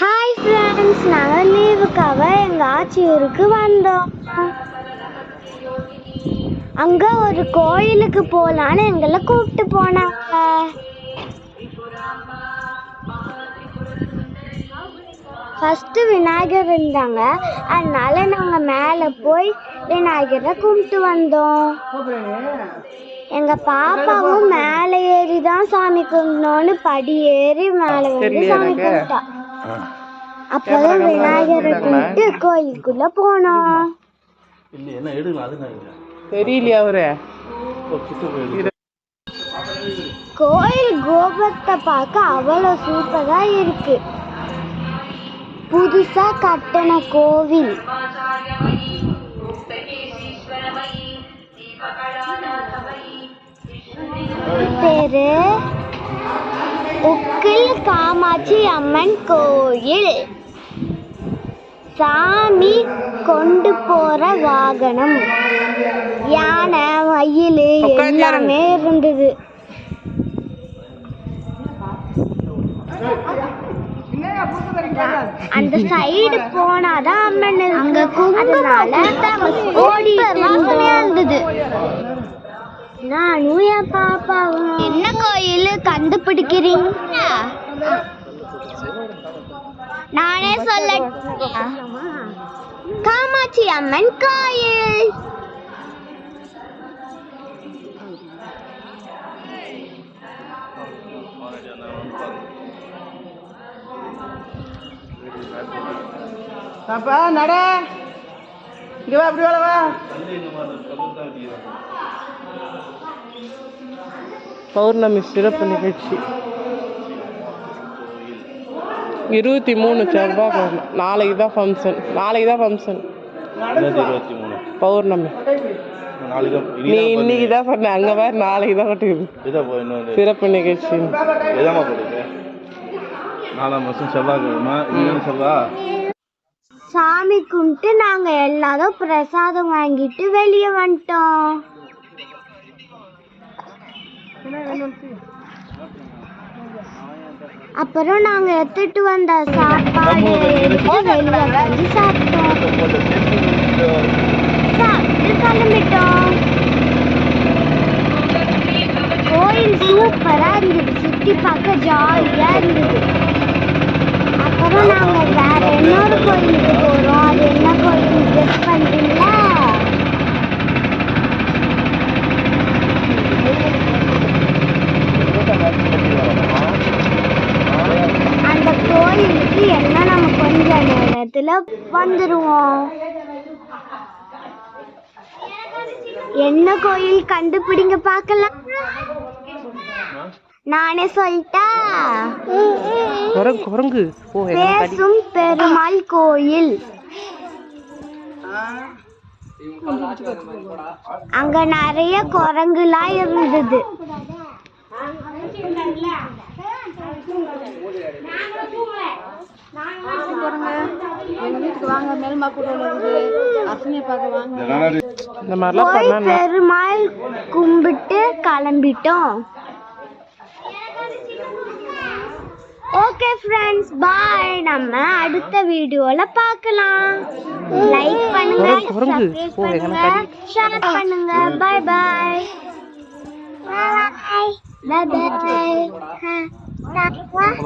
Hi friends நாங்கள் லீவுக்காக எங்கள் ஆச்சி ஊருக்கு வந்தோம். அங்கே ஒரு கோயிலுக்கு போகலான்னு எங்களை கூப்பிட்டு போனாங்க. ஃபஸ்ட்டு விநாயகர் இருந்தாங்க. அதனால நாங்கள் மேலே போய் விநாயகரை கும்பிட்டு வந்தோம். எங்கள் பாப்பாவும் மேலே ஏறி தான் சாமி கும்பிடணும்னு படி ஏறி மேலே வந்து சாமி கும்பிட்டா. அப்போதான் விநாயகரை கோயிலுக்குள்ள போனோம். இல்லை என்ன எடுக்கலாம் அது நான் இல்லை தெரியலையா அவரு. கோயில் கோபுரத்தை பார்க்க அவ்வளோ சூப்பரா இருக்கு. புதுசா கட்டின கோவில். பேரு? உக்கில் காமாட்சி அம்மன் கோயில். சாமி கொண்டு போற வாகனம். யானை மயில் எல்லாமே இருந்தது. அந்த சைடு போனாதான் அம்மன் அங்க குங்குமம் ஓடி இருந்தது. நானும் என் பாப்பாவும் என்ன கோயில் கண்டுபிடிக்கிறீங்க? நானே சொல்ல காமாட்சி அம்மன் கோயில். பாப்பா நட. இங்க வா அப்படி வா வா. பௌர்ணமி சிறப்பு நிகழ்ச்சி. இருபத்தி மூணு செவ்வாய்க்கிழமை. நாளைக்கு தான் ஃபங்க்ஷன் நாளைக்கு தான் ஃபங்க்ஷன் ரெண்டாயிரத்தி இருபத்தி மூணு. பௌர்ணமி. நாளைக்கு நீ இன்னைக்கு தான் சொன்ன அங்கே வேறு நாளைக்கு தான் கட்டுக்குது சிறப்பு நிகழ்ச்சி. நாலாம் மாதம் செவ்வாய்க்கிழமை. செவ்வாய் சாமி கும்பிட்டு நாங்க எல்லாரும் பிரசாதம் வாங்கிட்டு வெளியே வந்துட்டோம். அப்புறம் நாங்க எடுத்துட்டு வந்த சாப்பாடு எடுத்து வந்து சாப்பிட்டோம். கிளம்பிட்டோம் கோயில் சூப்பரா இருந்தது. சுத்தி பார்க்க ஜாலியா இருந்தது அப்புறம் நாங்க வேற இன்னொரு கோயிலுக்கு போறோம் அது என்ன கோயில் கெஸ் பண்றீங்களா அந்த கோயிலுக்கு என்ன நம்ம கொஞ்ச நேரத்துல வந்துருவோம். என்ன கோயில் கண்டுபிடிங்க பார்க்கலாம். நானே சொல்லிட்டா? குரங்கு பேசும் பெருமாள் கோயில். அங்க நிறைய குரங்குலாம் இருந்தது. இந்த மாதிரிலாம் போய் பண்ணா பெருமாள் கும்பிட்டு கிளம்பிட்டோம். ஓகே ஃப்ரெண்ட்ஸ் பாய் நம்ம அடுத்த வீடியோல பார்க்கலாம். லைக் பண்ணுங்க. சப்ஸ்கிரைப் பண்ணுங்க ஷேர் பண்ணுங்க. பாய் பாய் பாய் பாய்